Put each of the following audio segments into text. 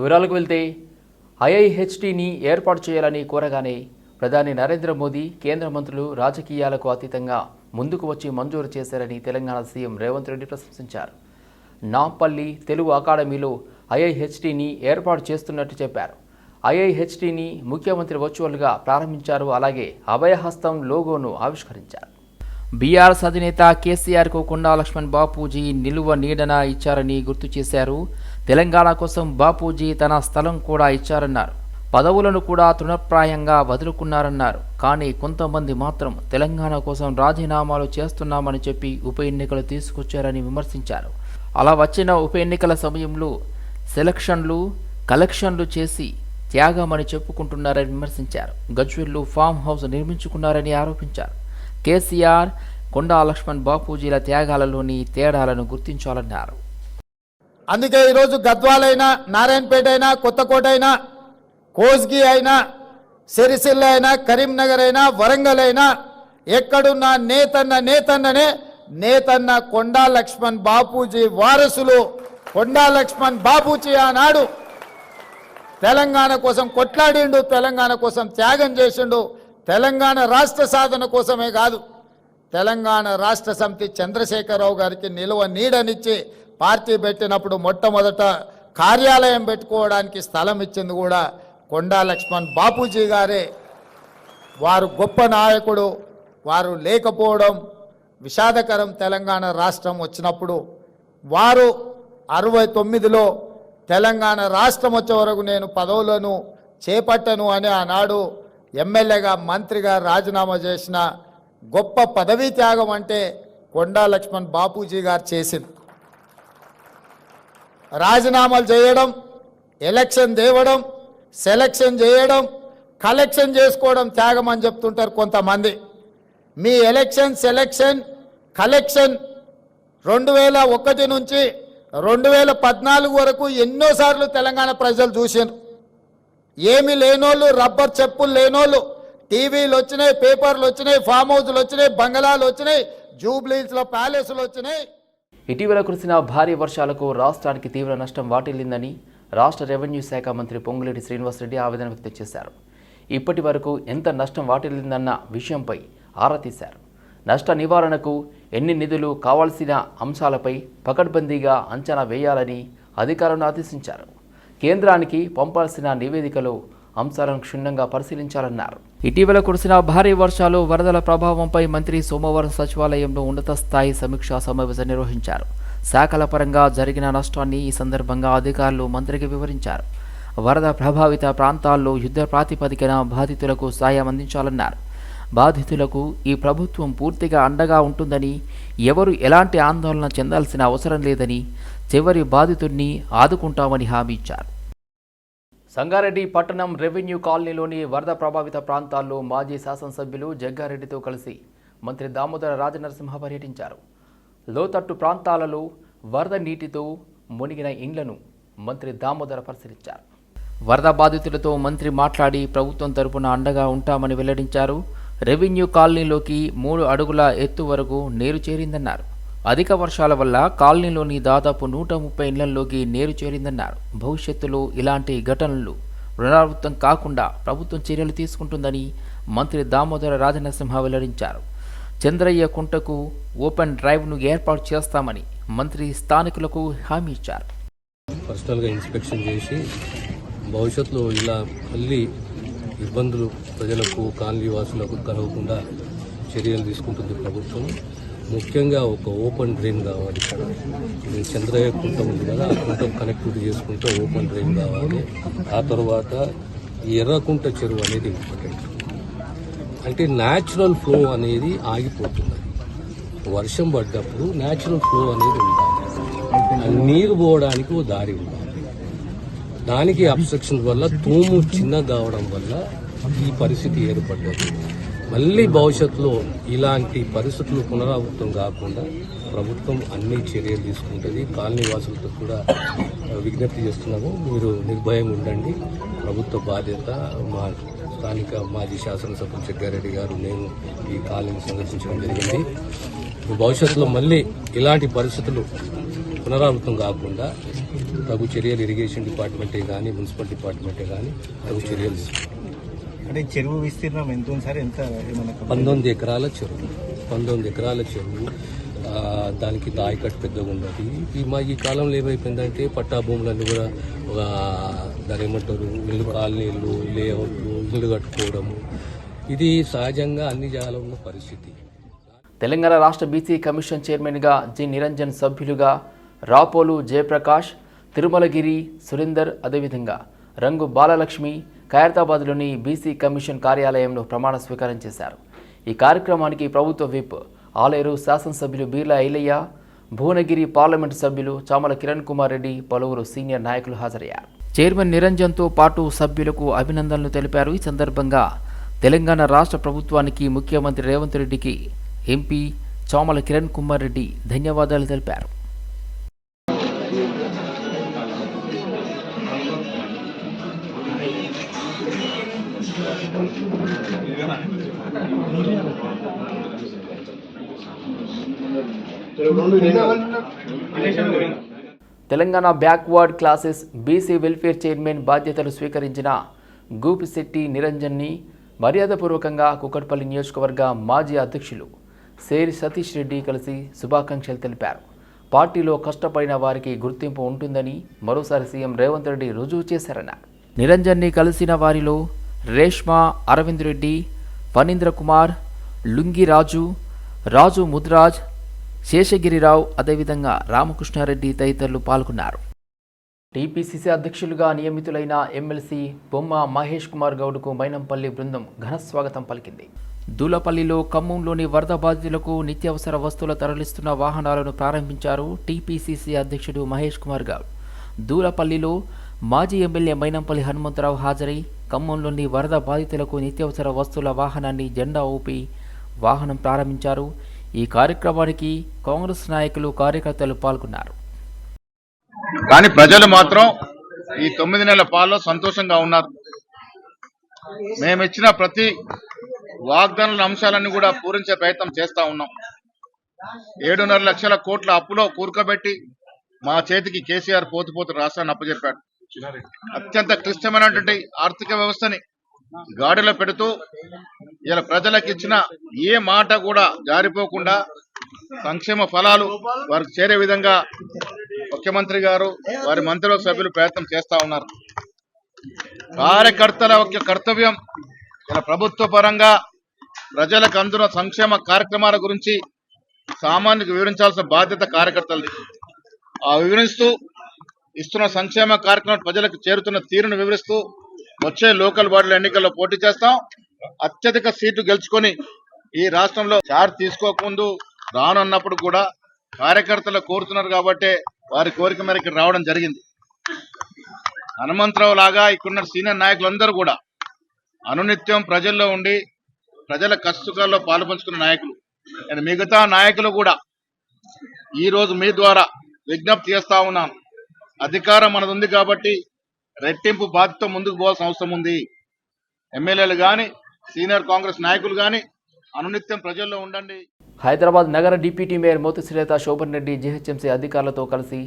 వివరాలకు వెళ్తే ఐఐహెచ్టీని ఏర్పాటు చేయాలని కోరగానే ప్రధాని నరేంద్ర మోదీ కేంద్ర మంత్రులు రాజకీయాలకు అతీతంగా ముందుకు వచ్చి మంజూరు చేశారని తెలంగాణ సీఎం రేవంత్ రెడ్డి ప్రశంసించారు. నాంపల్లి తెలుగు అకాడమీలో ఐఐహెచ్టీని ఏర్పాటు చేస్తున్నట్టు చెప్పారు. ఐఐహెచ్టీని ముఖ్యమంత్రి వర్చువల్గా ప్రారంభించారు. అలాగే అభయహస్తం లోగోను ఆవిష్కరించారు. బీఆర్ఎస్ అధినేత కేసీఆర్కు కొండా లక్ష్మణ్ బాపూజీ నిలువ నీడన ఇచ్చారని గుర్తు చేశారు. తెలంగాణ కోసం బాపూజీ తన స్థలం కూడా ఇచ్చారన్నారు. పదవులను కూడా తృణప్రాయంగా వదులుకున్నారన్నారు. కానీ కొంతమంది మాత్రం తెలంగాణ కోసం రాజీనామాలు చేస్తున్నామని చెప్పి ఉప ఎన్నికలు తీసుకొచ్చారని విమర్శించారు. అలా వచ్చిన ఉప ఎన్నికల సమయంలో సెలక్షన్లు కలెక్షన్లు చేసి త్యాగమని చెప్పుకుంటున్నారని విమర్శించారు. గజ్వెల్లో ఫామ్ హౌస్ నిర్మించుకున్నారని ఆరోపించారు. కేసీఆర్ కొండా లక్ష్మణ్ బాపూజీల త్యాగాలలోని తేడాలను గుర్తించాలన్నారు. అందుకే ఈరోజు గద్వాలైనా నారాయణపేట అయినా కొత్తకోట అయినా కోస్గి అయినా సిరిసిల్ల అయినా కరీంనగర్ అయినా వరంగల్ అయినా ఎక్కడున్నా నేతన్న నేతన్ననే నేతన్న కొండా లక్ష్మణ్ బాపూజీ వారసులు కొండా లక్ష్మణ్ బాపూజీ ఆనాడు తెలంగాణ కోసం కొట్లాడిండు తెలంగాణ కోసం త్యాగం చేసిండు తెలంగాణ రాష్ట్ర సాధన కోసమే కాదు తెలంగాణ రాష్ట్ర సమితి చంద్రశేఖరరావు గారికి నిలువ నీడనిచ్చి పార్టీ పెట్టినప్పుడు మొట్టమొదట కార్యాలయం పెట్టుకోవడానికి స్థలం ఇచ్చింది కూడా కొండా లక్ష్మణ్ బాపూజీ గారే. వారు గొప్ప నాయకుడు వారు లేకపోవడం విషాదకరం తెలంగాణ రాష్ట్రం వచ్చినప్పుడు. వారు అరవై తొమ్మిదిలో తెలంగాణ రాష్ట్రం వచ్చే వరకు నేను పదవులను చేపట్టను అని ఆనాడు ఎమ్మెల్యేగా మంత్రిగా రాజీనామా చేసిన గొప్ప పదవీ త్యాగం అంటే కొండా లక్ష్మణ్ బాపూజీ గారు చేసింది. రాజీనామాలు చేయడం ఎలక్షన్ తేవడం సెలక్షన్ చేయడం కలెక్షన్ చేసుకోవడం త్యాగం అని చెప్తుంటారు కొంతమంది. మీ ఎలక్షన్ సెలక్షన్ కలెక్షన్ రెండు వేల ఒకటి నుంచి రెండు వేల పద్నాలుగు వరకు ఎన్నోసార్లు తెలంగాణ ప్రజలు చూసారు ఏమి లేనోళ్ళు రబ్బర్ చెప్పులు లేనోళ్ళు టీవీలు వచ్చినాయి పేపర్లు వచ్చినాయి ఫామ్ హౌస్లు వచ్చినాయి బంగళాలు వచ్చినాయి జూబ్లీస్లో ప్యాలెస్లు వచ్చినాయి. ఇటీవల కురిసిన భారీ వర్షాలకు రాష్ట్రానికి తీవ్ర నష్టం వాటిల్లిందని రాష్ట్ర రెవెన్యూ శాఖ మంత్రి పొంగులేటి శ్రీనివాసరెడ్డి ఆవేదన వ్యక్తం చేశారు. ఇప్పటి వరకు ఎంత నష్టం వాటిల్లిందన్న విషయంపై ఆరా తీశారు. నష్ట నివారణకు ఎన్ని నిధులు కావాల్సిన అంశాలపై పకడ్బందీగా అంచనా వేయాలని అధికారులను ఆదేశించారు. కేంద్రానికి పంపాల్సిన నివేదికలో అంశాలను క్షుణ్ణంగా పరిశీలించాలన్నారు. ఇటీవల కురిసిన భారీ వర్షాలు వరదల ప్రభావంపై మంత్రి సోమవారం సచివాలయంలో ఉన్నత స్థాయి సమీక్షా సమావేశం నిర్వహించారు. శాఖల పరంగా జరిగిన నష్టాన్ని ఈ సందర్భంగా అధికారులు మంత్రికి వివరించారు. వరద ప్రభావిత ప్రాంతాల్లో యుద్ధ ప్రాతిపదికన బాధితులకు సాయం అందించాలన్నారు. బాధితులకు ఈ ప్రభుత్వం పూర్తిగా అండగా ఉంటుందని ఎవరు ఎలాంటి ఆందోళన చెందాల్సిన అవసరం లేదని చివరి బాధితుడిని ఆదుకుంటామని హామీ ఇచ్చారు. సంగారెడ్డి పట్టణం రెవెన్యూ కాలనీలోని వరద ప్రభావిత ప్రాంతాల్లో మాజీ శాసనసభ్యులు జగ్గారెడ్డితో కలిసి మంత్రి దామోదర రాజనరసింహ పర్యటించారు. లోతట్టు ప్రాంతాలలో వరద నీటితో మునిగిన ఇండ్లను మంత్రి దామోదర పరిశీలించారు. వరద బాధితులతో మంత్రి మాట్లాడి ప్రభుత్వం తరపున అండగా ఉంటామని వెల్లడించారు. రెవెన్యూ కాలనీలోకి మూడు అడుగుల ఎత్తు వరకు నీరు చేరిందన్నారు. అధిక వర్షాల వల్ల కాలనీలోని దాదాపు నూట ముప్పై ఇళ్ళలోకి నీరు చేరిందన్నారు. భవిష్యత్తులో ఇలాంటి ఘటనలు పునరావృతం కాకుండా ప్రభుత్వం చర్యలు తీసుకుంటుందని మంత్రి దామోదర రాజనరసింహ వెల్లడించారు. చంద్రయ్య కుంటకు ఓపెన్ డ్రైవ్ను ఏర్పాటు చేస్తామని మంత్రి స్థానికులకు హామీ ఇచ్చారు. పర్సనల్గా ఇన్స్పెక్షన్ చేసి భవిష్యత్తులో ఇలా మళ్ళీ ఇబ్బందులు ప్రజలకు కాలనీ వాసులకు కలగకుండా చర్యలు తీసుకుంటుంది ప్రభుత్వం. ముఖ్యంగా ఒక ఓపెన్ డ్రైన్ కావాలి ఇక్కడ. ఇది చంద్రయ్య కుంట ఉంది కదా ఆ కుంట కనెక్టివిటీ చేసుకుంటే ఓపెన్ డ్రైన్ కావాలి. ఆ తర్వాత ఈ ఎర్రకుంట చెరువు అనేది ఇంపార్టెంట్. అంటే న్యాచురల్ ఫ్లో అనేది ఆగిపోతుంది. వర్షం పడ్డప్పుడు న్యాచురల్ ఫ్లో అనేది ఉండాలి. నీరు పోవడానికి ఓ దారి ఉండాలి. దానికి అబ్స్ట్రక్షన్ వల్ల తూము చిన్న కావడం వల్ల ఈ పరిస్థితి ఏర్పడ్డది. మళ్ళీ భవిష్యత్తులో ఇలాంటి పరిస్థితులు పునరావృతం కాకుండా ప్రభుత్వం అన్ని చర్యలు తీసుకుంటుంది. కాలనీ వాసులతో కూడా విజ్ఞప్తి చేస్తున్నాము. మీరు నిర్భయంగా ఉండండి. ప్రభుత్వ బాధ్యత మా స్థానిక మాజీ శాసనసభ్యులు జగ్గారెడ్డి గారు నేను ఈ కాలనీని సందర్శించడం జరిగింది. భవిష్యత్తులో మళ్ళీ ఇలాంటి పరిస్థితులు పునరావృతం కాకుండా తగు చర్యలు ఇరిగేషన్ డిపార్ట్మెంటే కానీ మున్సిపల్ డిపార్ట్మెంటే కానీ తగు చర్యలు తీసుకుంటాం. అంటే చెరువు విస్తీర్ణం ఎంత ఉంది సార్? ఎంత? పంతొమ్మిది ఎకరాల చెరువు. పంతొమ్మిది ఎకరాల చెరువు. ఆ, దానికి దాయికట్టు పెద్దగా ఉన్నది ఈ మా ఈ కాలంలో ఏమైపోయిందంటే పట్టా భూములన్నీ కూడా ఒక దాని ఏమంటారు ఇల్లు కాలనీలు లేఅవుట్లు ఇల్లు కట్టుకోవడము. ఇది సహజంగా అన్ని జాగాలో ఉన్న పరిస్థితి. తెలంగాణ రాష్ట్ర బీసీ కమిషన్ చైర్మన్గా జి. నిరంజన్ సభ్యులుగా రాపోలు జయప్రకాష్ తిరుమలగిరి సురేందర్ అదేవిధంగా రంగు బాలలక్ష్మి ఖైరతాబాద్లోని బీసీ కమిషన్ కార్యాలయంలో ప్రమాణ స్వీకారం చేశారు. ఈ కార్యక్రమానికి ప్రభుత్వ విప్ ఆలేరు శాసనసభ్యులు బీర్లా ఐలయ్య భువనగిరి పార్లమెంటు సభ్యులు చామల కిరణ్ కుమార్ రెడ్డి పలువురు సీనియర్ నాయకులు హాజరయ్యారు. చైర్మన్ నిరంజన్తో పాటు సభ్యులకు అభినందనలు తెలిపారు. ఈ సందర్భంగా తెలంగాణ రాష్ట్ర ప్రభుత్వానికి ముఖ్యమంత్రి రేవంత్ రెడ్డికి ఎంపీ చామల కిరణ్ కుమార్ రెడ్డి ధన్యవాదాలు తెలిపారు. Telangana backward classes BC welfare chairman బాధ్యతలు స్వీకరించిన గూపిశెట్టి నిరంజన్ని మర్యాదపూర్వకంగా కుకట్పల్లి నియోజకవర్గ మాజీ అధ్యక్షులు సేరి సతీష్ రెడ్డి కలిసి శుభాకాంక్షలు తెలిపారు. పార్టీలో కష్టపడిన వారికి గుర్తింపు ఉంటుందని మరోసారి సీఎం రేవంత్ రెడ్డి రుజువు చేశారన్నారు. నిరంజన్ని కలిసిన వారిలో రేష్మా అరవింద్ రెడ్డి ఫణీంద్ర కుమార్ లుంగిరాజు రాజు ముద్రాజ్ శేషగిరిరావు అదేవిధంగా రామకృష్ణారెడ్డి తదితరులు పాల్గొన్నారు. టీపీసీసీ అధ్యక్షులుగా నియమితులైన ఎమ్మెల్సీ బొమ్మ మహేష్ కుమార్ గౌడ్కు మైనంపల్లి బృందం ఘన స్వాగతం పలికింది. దూలపల్లిలో ఖమ్మంలోని వరద బాధితులకు నిత్యావసర వస్తువులు తరలిస్తున్న వాహనాలను ప్రారంభించారు టీపీసీసీ అధ్యక్షుడు మహేష్ కుమార్ గౌడ్. దూలపల్లిలో మాజీ ఎమ్మెల్యే మైనంపల్లి హనుమంతరావు హాజరై ఖమ్మంలోని వరద బాధితులకు నిత్యావసర వస్తువుల వాహనాన్ని జెండా ఊపి వాహనం ప్రారంభించారు. ఈ కార్యక్రమానికి కాంగ్రెస్ నాయకులు కార్యకర్తలు పాల్గొన్నారు. కానీ ప్రజలు మాత్రం ఈ తొమ్మిది నెలల పాలలో సంతోషంగా ఉన్నారు. మేము ఇచ్చిన ప్రతి వాగ్దానాల అంశాలన్నీ కూడా పూరించే ప్రయత్నం చేస్తా ఉన్నాం. ఏడున్నర లక్షల కోట్ల అప్పులో కూరుకోబెట్టి మా చేతికి కేసీఆర్ పోతుపోతు రాష్ట్రాన్ని అప్పచెప్పాడు అత్యంత క్లిష్టమైనటువంటి ఆర్థిక వ్యవస్థని గాడిలో పెడుతూ ఇలా ప్రజలకు ఇచ్చిన ఏ మాట కూడా జారిపోకుండా సంక్షేమ ఫలాలు వారికి చేరే విధంగా ముఖ్యమంత్రి గారు వారి మంత్రివర్గ సభ్యులు ప్రయత్నం చేస్తా ఉన్నారు. కార్యకర్తల యొక్క కర్తవ్యం ఇలా ప్రభుత్వ పరంగా ప్రజలకు అందున సంక్షేమ కార్యక్రమాల గురించి సామాన్యులకు వివరించాల్సిన బాధ్యత కార్యకర్తలది. ఆ వివరిస్తూ ఇస్తున్న సంక్షేమ కార్యక్రమం ప్రజలకు చేరుతున్న తీరును వివరిస్తూ వచ్చే లోకల్ బాడీల ఎన్నికల్లో పోటీ చేస్తాం. అత్యధిక సీట్లు గెలుచుకొని ఈ రాష్ట్రంలో చార్జ్ తీసుకోకముందు రానున్నప్పుడు కూడా కార్యకర్తలు కోరుతున్నారు కాబట్టి వారి కోరిక మేరకు రావడం జరిగింది. హనుమంతరావు లాగా ఇక్కడున్న సీనియర్ నాయకులందరూ కూడా అనునిత్యం ప్రజల్లో ఉండి ప్రజల కష్టసుఖాల్లో పాలుపంచుకున్న నాయకులు. నేను మిగతా నాయకులు కూడా ఈ రోజు మీ ద్వారా విజ్ఞప్తి చేస్తా ఉన్నాను. అధికారం మనది ఉంది కాబట్టి రెట్టింపు బాధ్యత ముందుకు పోవాల్సిన అవసరం ఉంది. ఎమ్మెల్యేలు కానీ సీనియర్ కాంగ్రెస్ నాయకులు కానీ అనునిత్యం ప్రజల్లో ఉండండి. హైదరాబాద్ నగర deputy mayor Mothisrilatha Shobhan Reddy GHMC అధికారులతో కలిసి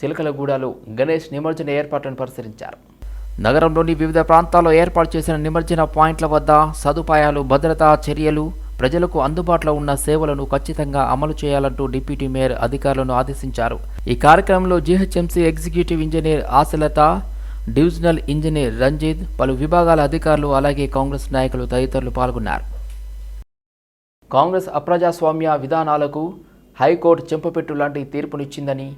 చిలకలగూడలో గణేష్ నిమజ్జన ఏర్పాట్లను పరిశీలించారు. నగరంలోని వివిధ ప్రాంతాల్లో ఏర్పాటు చేసిన నిమజ్జన పాయింట్ల వద్ద సదుపాయాలు భద్రతా చర్యలు ప్రజలకు అందుబాటులో ఉన్న సేవలను ఖచ్చితంగా అమలు చేయాలంటూ డిప్యూటీ మేయర్ అధికారులను ఆదేశించారు. ఈ కార్యక్రమంలో GHMC executive engineer Ashalatha divisional engineer Ranjith పలు విభాగాల అధికారులు అలాగే కాంగ్రెస్ నాయకులు తదితరులు పాల్గొన్నారు. కాంగ్రెస్ అప్రజాస్వామ్య విధానాలకు హైకోర్టు చెంపపెట్టు లాంటి తీర్పునిచ్చిందని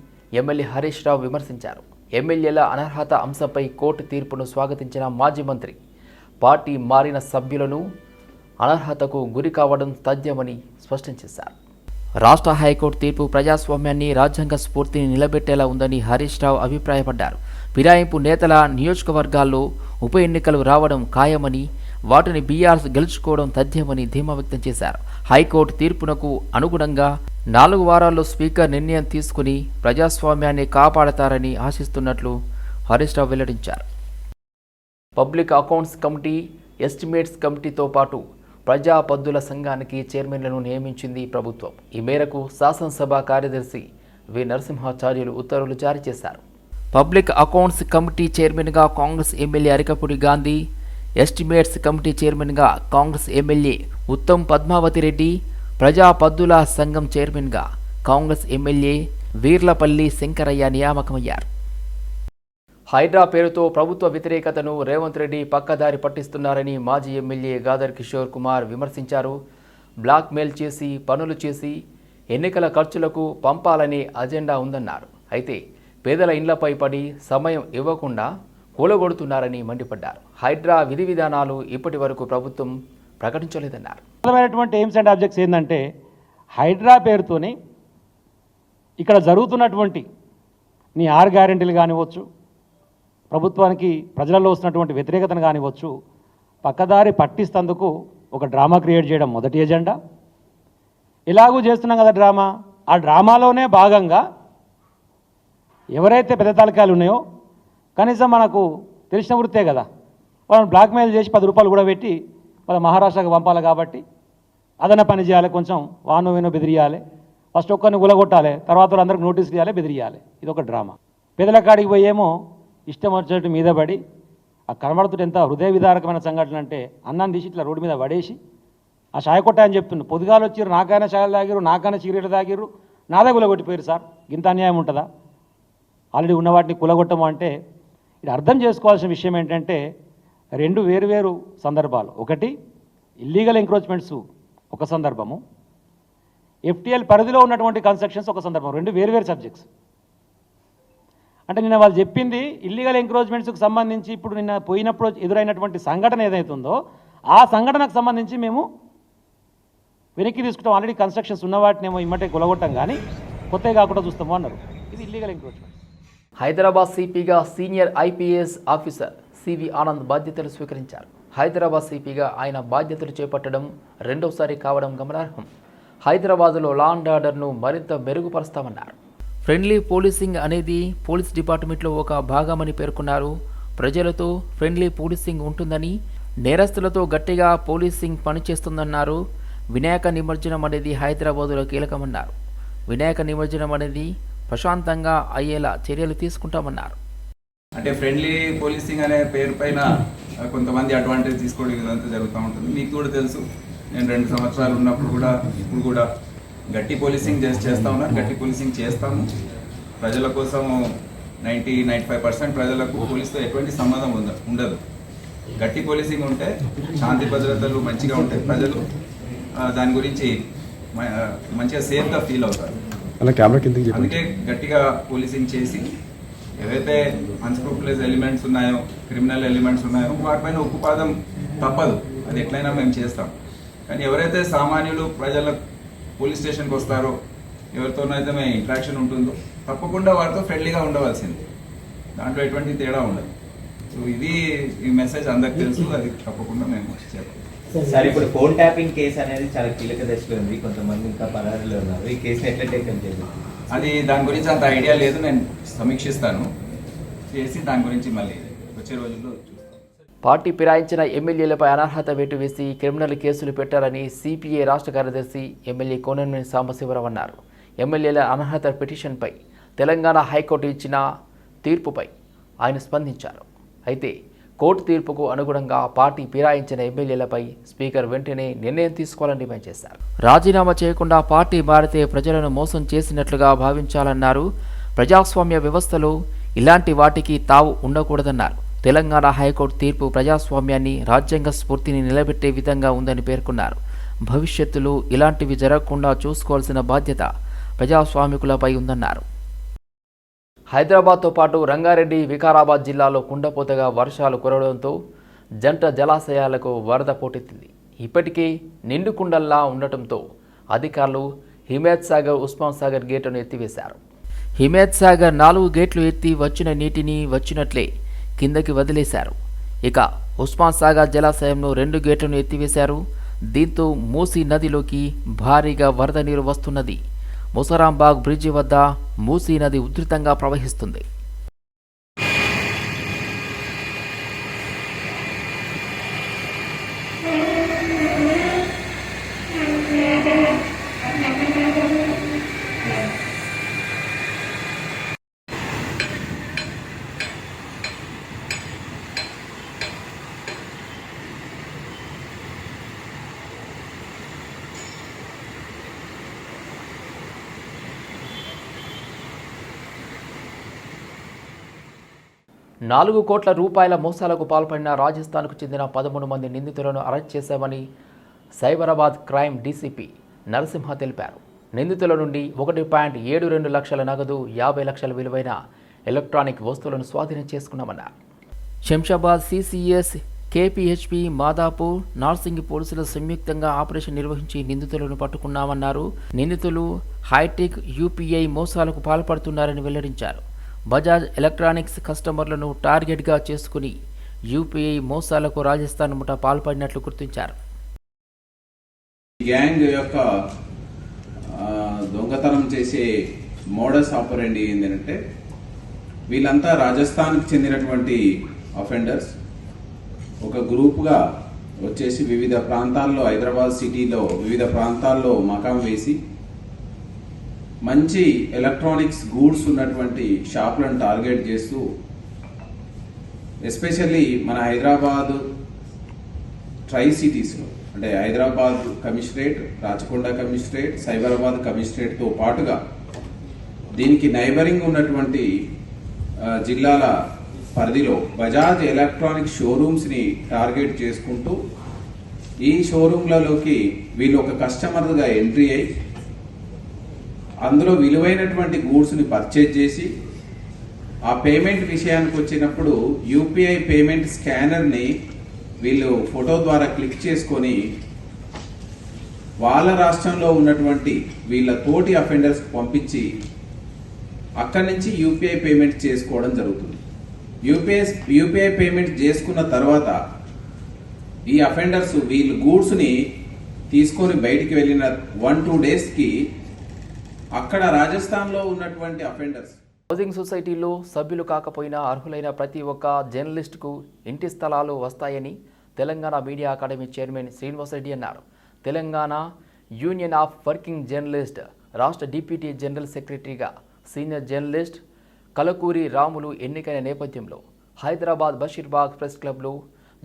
ఎమ్మెల్యే హరీష్ రావు విమర్శించారు. ఎమ్మెల్యేల అనర్హత అంశంపై కోర్టు తీర్పును స్వాగతించిన మాజీ మంత్రి పార్టీ మారిన సభ్యులను అనర్హతకు గురి కావడం తథ్యమని స్పష్టం చేశారు. రాష్ట్ర హైకోర్టు తీర్పు ప్రజాస్వామ్యాన్ని రాజ్యాంగ స్ఫూర్తిని నిలబెట్టేలా ఉందని హరీష్ రావు అభిప్రాయపడ్డారు. ఫిరాయింపు నేతల నియోజకవర్గాల్లో ఉప ఎన్నికలు రావడం ఖాయమని వాటిని బీఆర్స్ గెలుచుకోవడం తథ్యమని ధీమా వ్యక్తం చేశారు. హైకోర్టు తీర్పునకు అనుగుణంగా నాలుగు వారాల్లో స్పీకర్ నిర్ణయం తీసుకుని ప్రజాస్వామ్యాన్ని కాపాడతారని ఆశిస్తున్నట్లు హరీష్ రావు వెల్లడించారు. పబ్లిక్ అకౌంట్స్ కమిటీ ఎస్టిమేట్స్ కమిటీతో పాటు ప్రజాపద్దుల సంఘానికి చైర్మన్లను నియమించింది ప్రభుత్వం. ఈ మేరకు శాసనసభ కార్యదర్శి వి. నరసింహాచార్యులు ఉత్తర్వులు జారీ చేశారు. పబ్లిక్ అకౌంట్స్ కమిటీ చైర్మన్గా Congress MLA Arikapudi Gandhi estimates committee చైర్మన్గా కాంగ్రెస్ ఎమ్మెల్యే ఉత్తమ్ పద్మావతి రెడ్డి ప్రజా పద్దుల సంఘం చైర్మన్గా కాంగ్రెస్ ఎమ్మెల్యే వీర్లపల్లి శంకరయ్య నియామకమయ్యారు. హైడ్రా పేరుతో ప్రభుత్వ వ్యతిరేకతను రేవంత్ రెడ్డి పక్కదారి పట్టిస్తున్నారని మాజీ ఎమ్మెల్యే గాదర్ కిషోర్ కుమార్ విమర్శించారు. బ్లాక్మెయిల్ చేసి పనులు చేసి ఎన్నికల ఖర్చులకు పంపాలనే అజెండా ఉందన్నారు. అయితే పేదల ఇండ్లపై పడి సమయం ఇవ్వకుండా కూలగొడుతున్నారని మండిపడ్డారు. హైడ్రా విధి విధానాలు ఇప్పటి వరకు ప్రభుత్వం ప్రకటించలేదన్నారు. ప్రధానమైనటువంటి ఎయిమ్స్ అండ్ ఆబ్జెక్ట్స్ ఏంటంటే హైడ్రా పేరుతోని ఇక్కడ జరుగుతున్నటువంటి నీ ఆరు గ్యారెంటీలు కానివ్వచ్చు ప్రభుత్వానికి ప్రజలలో వస్తున్నటువంటి వ్యతిరేకతను కానివ్వచ్చు పక్కదారి పట్టిస్తందుకు ఒక డ్రామా క్రియేట్ చేయడం మొదటి ఎజెండా. ఇలాగూ చేస్తున్నాం కదా డ్రామా. ఆ డ్రామాలోనే భాగంగా ఎవరైతే పెద్ద తలకాయలు ఉన్నాయో కనీసం మనకు తెలిసిన వృత్తే కదా. వాళ్ళని బ్లాక్మెయిల్ చేసి పది రూపాయలు కూడా పెట్టి వాళ్ళ మహారాష్ట్రకు పంపాలి కాబట్టి అదన పని చేయాలి కొంచెం వాను వేను బెదిరియాలి. ఫస్ట్ ఒక్కరిని గులగొట్టాలి తర్వాత వాళ్ళందరికీ నోటీస్ ఇవ్వాలి బెదిరియాలి. ఇది ఒక డ్రామా. పెదల కాడికి పోయేమో ఇష్టం వచ్చినట్టు మీద పడి ఆ కనబడుతుంటే ఎంత హృదయ విదారకమైన సంఘటన అంటే అన్నాన్ని తీసి ఇట్లా రోడ్డు మీద పడేసి ఆ షాయ కొట్ట అని చెప్తుండు. పొద్దుగాలు వచ్చిర్రు నాకైనా షాయలు తాగిరు నాకైనా సిగరెట్లు నా దగ్గర గులగొట్టిపోయారు సార్. ఇంత అన్యాయం ఉంటుందా? ఆల్రెడీ ఉన్న వాటిని కులగొట్టము అంటే ఇది అర్థం చేసుకోవాల్సిన విషయం ఏంటంటే రెండు వేరువేరు సందర్భాలు. ఒకటి ఇల్లీగల్ ఎంక్రోచ్మెంట్స్ ఒక సందర్భము. ఎఫ్టీఎల్ పరిధిలో ఉన్నటువంటి కన్స్ట్రక్షన్స్ ఒక సందర్భం. రెండు వేరువేరు సబ్జెక్ట్స్ అంటే నిన్న వాళ్ళు చెప్పింది ఇల్లీగల్ ఎంక్రోచ్మెంట్స్కి సంబంధించి ఇప్పుడు నిన్న పోయినప్పుడు ఎదురైనటువంటి సంఘటన ఏదైతుందో ఆ సంఘటనకు సంబంధించి మేము వెనక్కి తీసుకుంటాం. ఆల్రెడీ కన్స్ట్రక్షన్స్ ఉన్న వాటినేమో ఇమ్మటే కొలగొట్టం కానీ కొత్తవి కాకుండా చూస్తాము అన్నారు. ఇది illegal encroachment Hyderabad సిపిగా senior IPS officer CV Anand బాధ్యతలు స్వీకరించారు. హైదరాబాద్ సిపిగా ఆయన బాధ్యతలు చేపట్టడం రెండోసారి కావడం గమనార్హం. హైదరాబాదులో లా అండ్ ఆర్డర్ను మరింత మెరుగుపరుస్తామన్నారు. ఫ్రెండ్లీ పోలీసింగ్ అనేది పోలీస్ డిపార్ట్మెంట్లో ఒక భాగమని పేర్కొన్నారు. ప్రజలతో ఫ్రెండ్లీ పోలీసింగ్ ఉంటుందని నేరస్తులతో గట్టిగా పోలీసింగ్ పనిచేస్తుందన్నారు. వినాయక నిమజ్జనం అనేది హైదరాబాదులో కీలకమన్నారు. వినాయక నిమజ్జనం అనేది ప్రశాంతంగా అయ్యేలా చర్యలు తీసుకుంటామన్నారు. అంటే ఫ్రెండ్లీ పోలీసింగ్ అనే పేరు పైన కొంతమంది అడ్వాంటేజ్ తీసుకోవడం ఇదంతా జరుగుతూ ఉంటుంది. మీకు కూడా తెలుసు. నేను రెండు సంవత్సరాలు ఉన్నప్పుడు కూడా ఇప్పుడు కూడా గట్టి పోలీసింగ్ చేసి చేస్తా ఉన్నాను గట్టి పోలీసింగ్ చేస్తాము. ప్రజల కోసం నైంటీ నైంటీ ఫైవ్ పర్సెంట్ ప్రజలకు పోలీస్తో ఎటువంటి సంబంధం ఉంద ఉండదు. గట్టి పోలీసింగ్ ఉంటే శాంతి భద్రతలు మంచిగా ఉంటాయి. ప్రజలు దాని గురించి మంచిగా సేఫ్గా ఫీల్ అవుతారు. అందుకే గట్టిగా పోలీసింగ్ చేసి ఏవైతే అన్స్క్రూపులెస్ ఎలిమెంట్స్ ఉన్నాయో క్రిమినల్ ఎలిమెంట్స్ ఉన్నాయో వాటిపైన ఉక్కుపాదం తప్పదు. అది ఎట్లయినా మేము చేస్తాం. కానీ ఎవరైతే సామాన్యులు ప్రజల పోలీస్ స్టేషన్కి వస్తారో ఎవరితోనైతే మేము ఇంట్రాక్షన్ ఉంటుందో తప్పకుండా వారితో ఫ్రెండ్లీగా ఉండవలసింది. దాంట్లో ఎటువంటి తేడా ఉండదు. సో ఇది ఈ మెసేజ్ అందరికి తెలుసు అది తప్పకుండా మేము చేస్తాం సార్ ఇప్పుడు ఫోన్ ట్యాపింగ్ కేసు అనేది చాలా కీలక దశలో ఉంది. కొంతమంది ఇంకా పరారీలో ఉన్నారు. ఈ కేసుని ఎట్లా టేకన్ చేయాలి? అది దాని గురించి అంత ఐడియా లేదు. నేను సమీక్షిస్తాను. చేసి దాని గురించి మళ్ళీ వచ్చే రోజుల్లో పార్టీ ఫిరాయించిన ఎమ్మెల్యేలపై అనర్హత వేటు వేసి క్రిమినల్ కేసులు పెట్టారని సిపిఐ రాష్ట్ర కార్యదర్శి ఎమ్మెల్యే కోననేని సాంబశివరావు అన్నారు. ఎమ్మెల్యేల అనర్హత పిటిషన్పై తెలంగాణ హైకోర్టు ఇచ్చిన తీర్పుపై ఆయన స్పందించారు. అయితే కోర్టు తీర్పుకు అనుగుణంగా పార్టీ ఫిరాయించిన ఎమ్మెల్యేలపై స్పీకర్ వెంటనే నిర్ణయం తీసుకోవాలని డిమాండ్ చేశారు. రాజీనామా చేయకుండా పార్టీ మారితే ప్రజలను మోసం చేసినట్లుగా భావించాలన్నారు. ప్రజాస్వామ్య వ్యవస్థలో ఇలాంటి వాటికి తావు ఉండకూడదన్నారు. తెలంగాణ హైకోర్టు తీర్పు ప్రజాస్వామ్యాన్ని రాజ్యాంగ స్ఫూర్తిని నిలబెట్టే విధంగా ఉందని పేర్కొన్నారు. భవిష్యత్తులో ఇలాంటివి జరగకుండా చూసుకోవాల్సిన బాధ్యత ప్రజాస్వామికులపై ఉందన్నారు. హైదరాబాద్తో పాటు రంగారెడ్డి వికారాబాద్ జిల్లాలో కుండపోతగా వర్షాలు కురవడంతో జంట జలాశయాలకు వరద పోటెత్తింది. ఇప్పటికే నిండుకుండల్లా ఉండటంతో అధికారులు హిమాయత్ సాగర్ ఉస్మాన్ సాగర్ గేటును ఎత్తివేశారు. హిమాయత్ సాగర్ నాలుగు గేట్లు ఎత్తి వచ్చిన నీటిని వచ్చినట్లే కిందకి వదిలేశారు. ఇక ఉస్మాన్ సాగర్ జలాశయంలో రెండు గేట్లను ఎత్తివేశారు. దీంతో మూసీ నదిలోకి భారీగా వరద నీరు వస్తున్నది. ముసరాంబాగ్ బ్రిడ్జి వద్ద మూసీ నది ఉధృతంగా ప్రవహిస్తుంది. నాలుగు కోట్ల రూపాయల మోసాలకు పాల్పడిన రాజస్థాన్కు చెందిన పదమూడు మంది నిందితులను అరెస్ట్ చేశామని సైబరాబాద్ క్రైమ్ డీసీపీ నరసింహ తెలిపారు. నిందితుల నుండి ఒకటి పాయింట్ ఏడు రెండు లక్షల నగదు యాభై లక్షల విలువైన ఎలక్ట్రానిక్ వస్తువులను స్వాధీనం చేసుకున్నామన్నారు. శంషాబాద్ సిసిఎస్ కేపీహెచ్పి మాదాపూర్ నార్సింగ్ పోలీసులు సంయుక్తంగా ఆపరేషన్ నిర్వహించి నిందితులను పట్టుకున్నామన్నారు. నిందితులు హైటెక్ యూపీఐ మోసాలకు పాల్పడుతున్నారని వెల్లడించారు. బజాజ్ ఎలక్ట్రానిక్స్ కస్టమర్లను టార్గెట్గా చేసుకుని యూపీఐ మోసాలకు రాజస్థాన్ ముఠా పాల్పడినట్లు గుర్తించారు. గ్యాంగ్ యొక్క దొంగతనం చేసే మోడస్ ఆపరండి ఏంటంటే వీళ్ళంతా రాజస్థాన్కి చెందినటువంటి అఫెండర్స్. ఒక గ్రూప్గా వచ్చేసి వివిధ ప్రాంతాల్లో హైదరాబాద్ సిటీలో వివిధ ప్రాంతాల్లో మకాం వేసి మంచి ఎలక్ట్రానిక్స్ గూడ్స్ ఉన్నటువంటి షాపులను టార్గెట్ చేస్తూ ఎస్పెషల్లీ మన హైదరాబాద్ ట్రై సిటీస్లో అంటే హైదరాబాద్ కమిషనరేట్ రాచకొండ కమిషనరేట్ సైబరాబాద్ కమిషనరేట్తో పాటుగా దీనికి నైబరింగ్ ఉన్నటువంటి జిల్లాల పరిధిలో బజాజ్ ఎలక్ట్రానిక్ షోరూమ్స్ని టార్గెట్ చేసుకుంటూ ఈ షోరూమ్లలోకి వీళ్ళు ఒక కస్టమర్గా ఎంట్రీ అయ్యి అందులో విలువైనటువంటి గూడ్స్ని పర్చేజ్ చేసి ఆ పేమెంట్ విషయానికి వచ్చినప్పుడు యూపీఐ పేమెంట్ స్కానర్ని వీళ్ళు ఫోటో ద్వారా క్లిక్ చేసుకొని వాళ్ళ రాష్ట్రంలో ఉన్నటువంటి వీళ్ళ తోటి అఫెండర్స్ పంపించి అక్కడి నుంచి యూపీఐ పేమెంట్ చేసుకోవడం జరుగుతుంది. యూపీఐ యూపీఐ పేమెంట్ చేసుకున్న తర్వాత ఈ అఫెండర్స్ వీళ్ళు గూడ్స్ని తీసుకొని బయటికి వెళ్ళిన వన్ టూ డేస్కి అక్కడ రాజస్థాన్లో ఉన్నటువంటి అఫెండర్స్ హౌసింగ్ సొసైటీలో సభ్యులు కాకపోయినా అర్హులైన ప్రతి ఒక్క జర్నలిస్టుకు ఇంటి స్థలాలు వస్తాయని Telangana media academy chairman Srinivasa Reddy అన్నారు. Telangana union of working journalist రాష్ట్ర డిప్యూటీ జనరల్ సెక్రటరీగా సీనియర్ జర్నలిస్ట్ కలకూరి రాములు ఎన్నికైన నేపథ్యంలో హైదరాబాద్ బషీర్బాగ్ ప్రెస్ క్లబ్లో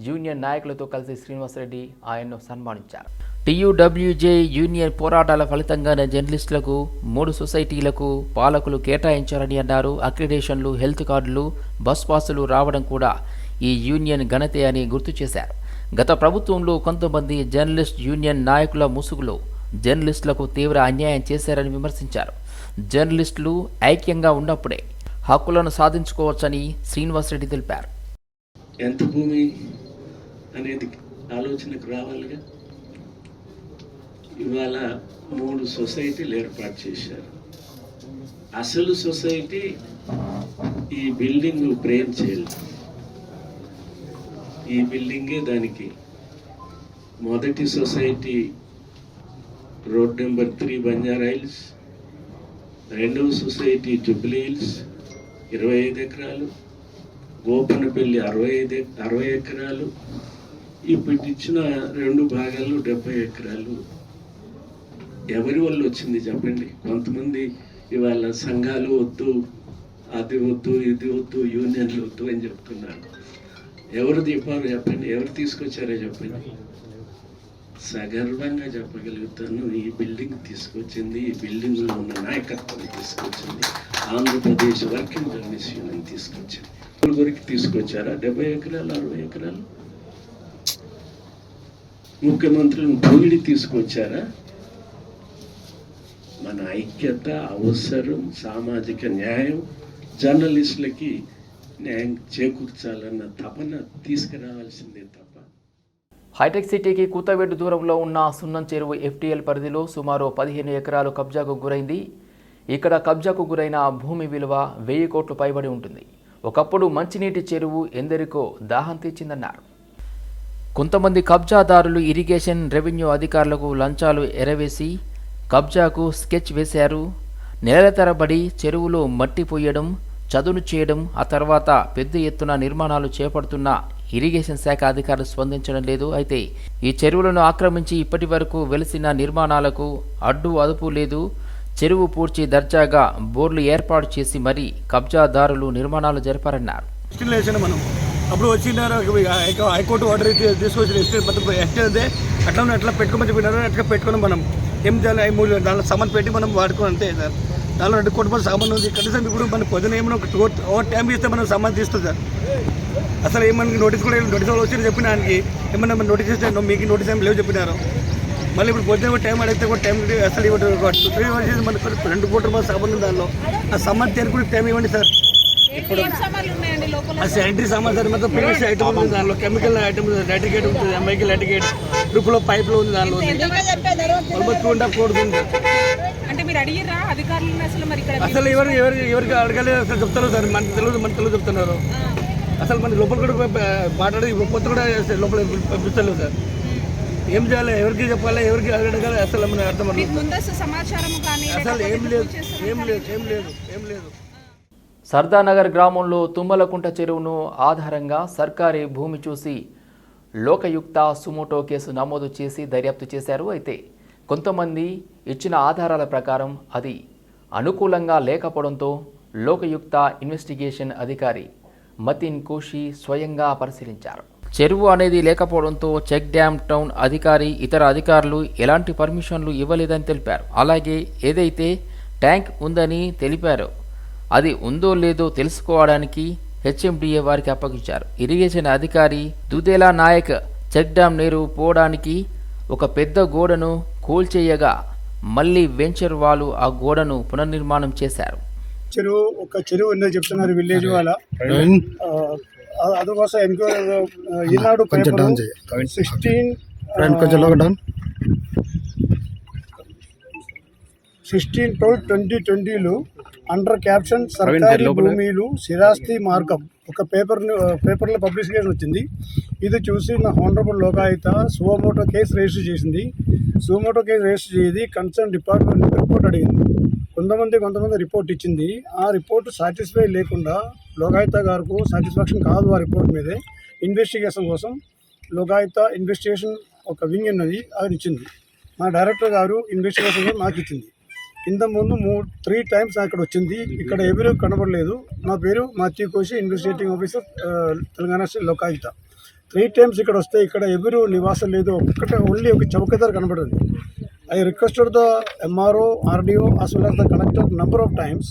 యూనియన్ నాయకులతో కలిసి శ్రీనివాసరెడ్డి ఆయన్ను సన్మానించారు. టీయూడబ్ల్యూజే యూనియన్ పోరాటాల ఫలితంగానే జర్నలిస్టులకు మూడు సొసైటీలకు పాలకులు కేటాయించారని అన్నారు. అక్రిడేషన్లు హెల్త్ కార్డులు బస్ పాసులు రావడం కూడా ఈ యూనియన్ ఘనతే అని గుర్తు చేశారు. గత ప్రభుత్వంలో కొంతమంది జర్నలిస్ట్ యూనియన్ నాయకుల ముసుగులో జర్నలిస్టులకు తీవ్ర అన్యాయం చేశారని విమర్శించారు. జర్నలిస్టులు ఐక్యంగా ఉన్నప్పుడే హక్కులను సాధించుకోవచ్చని శ్రీనివాసరెడ్డి తెలిపారు. ఎంత భూమి అనేది ఆలోచనకు రావాలిగా? ఇవాళ మూడు సొసైటీలు ఏర్పాటు చేశారు. అసలు సొసైటీ ఈ బిల్డింగ్ ప్రేమ్ చేయలేదు. ఈ బిల్డింగే దానికి మొదటి society road number three Banjara Hills రెండవ సొసైటీ జుబ్లీ హిల్స్ ఇరవై ఐదు ఎకరాలు గోపనపల్లి అరవై ఐదు అరవై ఎకరాలు ఇప్పుడు ఇచ్చిన రెండు భాగాలు డెబ్బై ఎకరాలు ఎవరి వల్ల వచ్చింది చెప్పండి? కొంతమంది ఇవాళ సంఘాలు వద్దు అది వద్దు ఇది వద్దు యూనియన్లు వద్దు అని చెప్తున్నారు. ఎవరు దీపాలు చెప్పండి? ఎవరు తీసుకొచ్చారో చెప్పండి. సగర్వంగా చెప్పగలుగుతాను ఈ బిల్డింగ్ తీసుకొచ్చింది ఈ బిల్డింగ్లో ఉన్న నాయకత్వం తీసుకొచ్చింది ఆంధ్రప్రదేశ్ వర్కింగ్ జర్నలిస్ట్ యూనియన్ తీసుకొచ్చింది. నలుగురికి తీసుకొచ్చారా? డెబ్బై ఎకరాలు అరవై ఎకరాలు? ముఖ్యమంత్రిని పొగిడి తీసుకొచ్చారా? మన ఐక్యత అవసరం సామాజిక న్యాయం జర్నలిస్టులకి న్యాయం చేకూర్చాలన్న తపన తీసుకురావాల్సిందే తప్ప. హైటెక్ సిటీకి కూతవేడు దూరంలో ఉన్న సున్నం చెరువు ఎఫ్టీఎల్ పరిధిలో సుమారు పదిహేను ఎకరాలు కబ్జాకు గురైంది. ఇక్కడ కబ్జాకు గురైన భూమి విలువ వెయ్యి కోట్లు పైబడి ఉంటుంది. ఒకప్పుడు మంచినీటి చెరువు ఎందరికో దాహం తీర్చిందన్నారు. కొంతమంది కబ్జాదారులు ఇరిగేషన్ రెవెన్యూ అధికారులకు లంచాలు ఎరవేసి కబ్జాకు స్కెచ్ వేశారు. నెలల తరబడి చెరువులో మట్టి పోయడం చదును చేయడం ఆ తర్వాత పెద్ద ఎత్తున నిర్మాణాలు చేపడుతున్న ఇరిగేషన్ శాఖ అధికారులు స్పందించడం లేదు. అయితే ఈ చెరువులను ఆక్రమించి ఇప్పటి వరకు వెలిసిన నిర్మాణాలకు అడ్డు అదుపు లేదు. చెరువు పూడ్చి దర్జాగా బోర్లు ఏర్పాటు చేసి మరీ కబ్జాదారులు నిర్మాణాలు జరిపారన్నారు. అప్పుడు వచ్చినారు హైకోర్టు ఆర్డర్ తీసుకొచ్చిన ఎస్టీ అట్లా అట్లా పెట్టుకోమని చెప్పినారు. అట్లా పెట్టుకుని మనం? ఏం చేయాలి ఐదు మూడు దాంట్లో సామాన్ పెట్టి మనం వాడుకోవాలి అంతే. సార్ దానిలో రెండు కోట్ల రూపాయలు సామాన్ ఉంది. కనీసం ఇప్పుడు మన పొద్దున ఏమైనా ఒక టూ ఓవర్ టైం ఇస్తే మనం సామాన్ తీస్తుంది సార్. అసలు ఏమన్నా నోటీస్ కూడా నోటీస్ వాళ్ళు వచ్చి చెప్పిన ఆయనకి ఏమన్నా నోటీస్ ఇస్తే మీకు నోటీస్ ఏం లేవు చెప్పినారు. మళ్ళీ ఇప్పుడు పొద్దున టైం అడిగితే కూడా టైం అసలు ఇవ్వండి త్రీ అవర్స్ మనకు రెండు పూట మాకు ఉంది దానిలో. ఆ సమ్మర్ తీరుకునే టైం ఇవ్వండి సార్. ఇప్పుడు సామాన్లు శానిటరీ సామాన్ సార్ మొత్తం పీవీసీ ఐటమ్ ఉంది దానిలో. కెమికల్ ఐటమ్ ఉంది. లాటికేట్ ఉంటుంది. ఎంఐకి లాటికేట్ డ్రిప్లో పైప్లో ఉంది దానిలో టూ అండ్ హాఫ్ కోడ్ ఉంది అంటే మీరు అడిగిర్రా? అధికారులను అసలు మరి ఇక్కడ అసలు ఎవరు ఎవరు ఎవరికి అడగలేదు. అసలు చెప్తారు సార్. మనకు తెలియదు మనకు తెలియదు చెప్తున్నారు. అసలు మన లోపల కూడా మాట్లాడి కొత్త కూడా లోపల పంపిస్తలేదు సార్. ఏం చేయాలి? ఎవరికి చెప్పాలి? ఎవరికి అడగాలి? అసలు మన అర్థం అసలు ఏం లేదు. ఏం లేదు. ఏం లేదు. ఏం లేదు. సర్దానగర్ గ్రామంలో తుమ్మలకుంట చెరువును ఆధారంగా సర్కారీ భూమి చూసి లోకయుక్త సుమోటో కేసు నమోదు చేసి దర్యాప్తు చేశారు. అయితే కొంతమంది ఇచ్చిన ఆధారాల ప్రకారం అది అనుకూలంగా లేకపోవడంతో లోకయుక్త ఇన్వెస్టిగేషన్ అధికారి మతిన్ కోషి స్వయంగా పరిశీలించారు. చెరువు అనేది లేకపోవడంతో చెక్ డ్యామ్ టౌన్ అధికారి ఇతర అధికారులు ఎలాంటి పర్మిషన్లు ఇవ్వలేదని తెలిపారు. అలాగే ఏదైతే ట్యాంక్ ఉందని తెలిపారో. అది ఉందో లేదో తెలుసుకోవడానికి హెచ్ఎండిఏ వారికి అప్పగించారు. ఇరిగేషన్ అధికారి దుదేలా నాయక్ చెక్ డ్యామ్ నీరు పోవడానికి ఒక పెద్ద గోడను కూల్చేయగా మళ్ళీ వెంచర్ వాళ్ళు ఆ గోడను పునర్నిర్మాణం చేశారు. చెరువు ఒక చెరువు ఉందని చెప్తున్నారు విలేజ్ వాళ్ళ. అందుకోసం enquiry Eenadu sixteen sixteen twelve twenty ట్వంటీలో అండర్ క్యాప్షన్ సర్కారీ భూమిలు స్థిరాస్తి మార్గం ఒక పేపర్ పేపర్లో పబ్లిసికేషన్ వచ్చింది. ఇది చూసి నా honourable Lokayukta suo motu case register చేసింది. సువమోటో కేసు రిజిస్టర్ చేసి కన్సర్న్ డిపార్ట్మెంట్ రిపోర్ట్ అడిగింది. కొంతమంది కొంతమంది రిపోర్ట్ ఇచ్చింది. ఆ రిపోర్ట్ సాటిస్ఫై లేకుండా లోకాయుత గారికి సాటిస్ఫాక్షన్ కాదు ఆ రిపోర్ట్ మీదే. ఇన్వెస్టిగేషన్ కోసం లోకాయుత ఇన్వెస్టిగేషన్ ఒక వింగ్ ఉన్నది అది ఇచ్చింది. మా డైరెక్టర్ గారు ఇన్వెస్టిగేషన్ నాకు ఇచ్చింది. ఇంత ముందు మూ త్రీ టైమ్స్ అక్కడ వచ్చింది. ఇక్కడ ఎవరు కనబడలేదు. నా పేరు Mathew Koshy investigating officer Telangana state Lokayukta three times ఇక్కడ వస్తే ఇక్కడ ఎవరు నివాసం లేదు. ఒక్కటే ఓన్లీ ఒక చౌకదార్ కనబడింది. I requested the MRO RDO as well as the collector number of times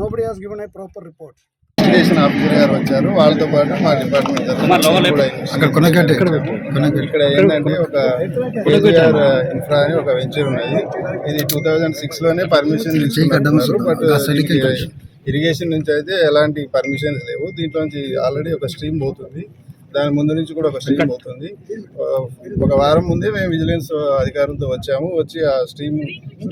nobody has given I proper report investigation officer గారు వచ్చారు. వాళ్ళతో పాటు మా డిపార్ట్మెంట్. ఇక్కడ ఏంటంటే ఒక కేజీఆర్ ఇన్ఫ్రా అని ఒక వెంచర్ ఉన్నది. ఇది టూ థౌజండ్ సిక్స్లోనే పర్మిషన్ తీసుకున్నారు. బట్ ఇరిగేషన్ నుంచి అయితే ఎలాంటి పర్మిషన్స్ లేవు. దీంట్లో నుంచి ఆల్రెడీ ఒక స్ట్రీమ్ పోతుంది. దాని ముందు నుంచి కూడా ఒక స్ట్రీమ్ ఆ, ఒక వారం ముందే మేము విజిలెన్స్ అధికారులతో వచ్చాము. వచ్చి ఆ స్ట్రీమ్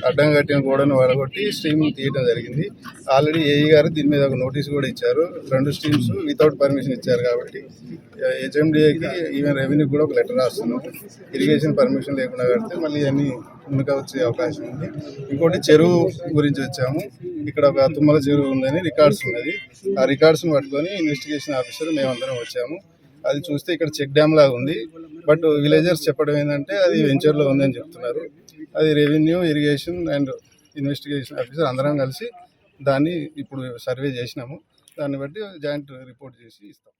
అడ్డం కట్టిన గోడను వడగొట్టి స్ట్రీమ్ తీయడం జరిగింది. ఆల్రెడీ ఏఈ గారు దీని మీద ఒక నోటీస్ కూడా ఇచ్చారు. రెండు స్ట్రీమ్స్ వితౌట్ పర్మిషన్ ఇచ్చారు కాబట్టి హెచ్ఎండిఏకి ఈవెన్ రెవెన్యూ కూడా ఒక లెటర్ రాస్తున్నాం. ఇరిగేషన్ పర్మిషన్ లేకుండా కడితే మళ్ళీ అన్ని మునక వచ్చే అవకాశం ఉంది. ఇంకోటి చెరువు గురించి వచ్చాము. ఇక్కడ ఒక తుమ్మల చెరువు ఉందని రికార్డ్స్ ఉన్నది. ఆ రికార్డ్స్ని పట్టుకొని ఇన్వెస్టిగేషన్ ఆఫీసర్ మేమందరం వచ్చాము. అది చూస్తే ఇక్కడ చెక్ డ్యామ్ లాగా ఉంది. బట్ విలేజర్స్ చెప్పడం ఏంటంటే అది వెంచర్లో ఉందని చెప్తున్నారు. అది revenue irrigation and investigation officer అందరం కలిసి దాన్ని ఇప్పుడు సర్వే చేసినాము. దాన్ని బట్టి జాయింట్ రిపోర్ట్ చేసి ఇస్తాం.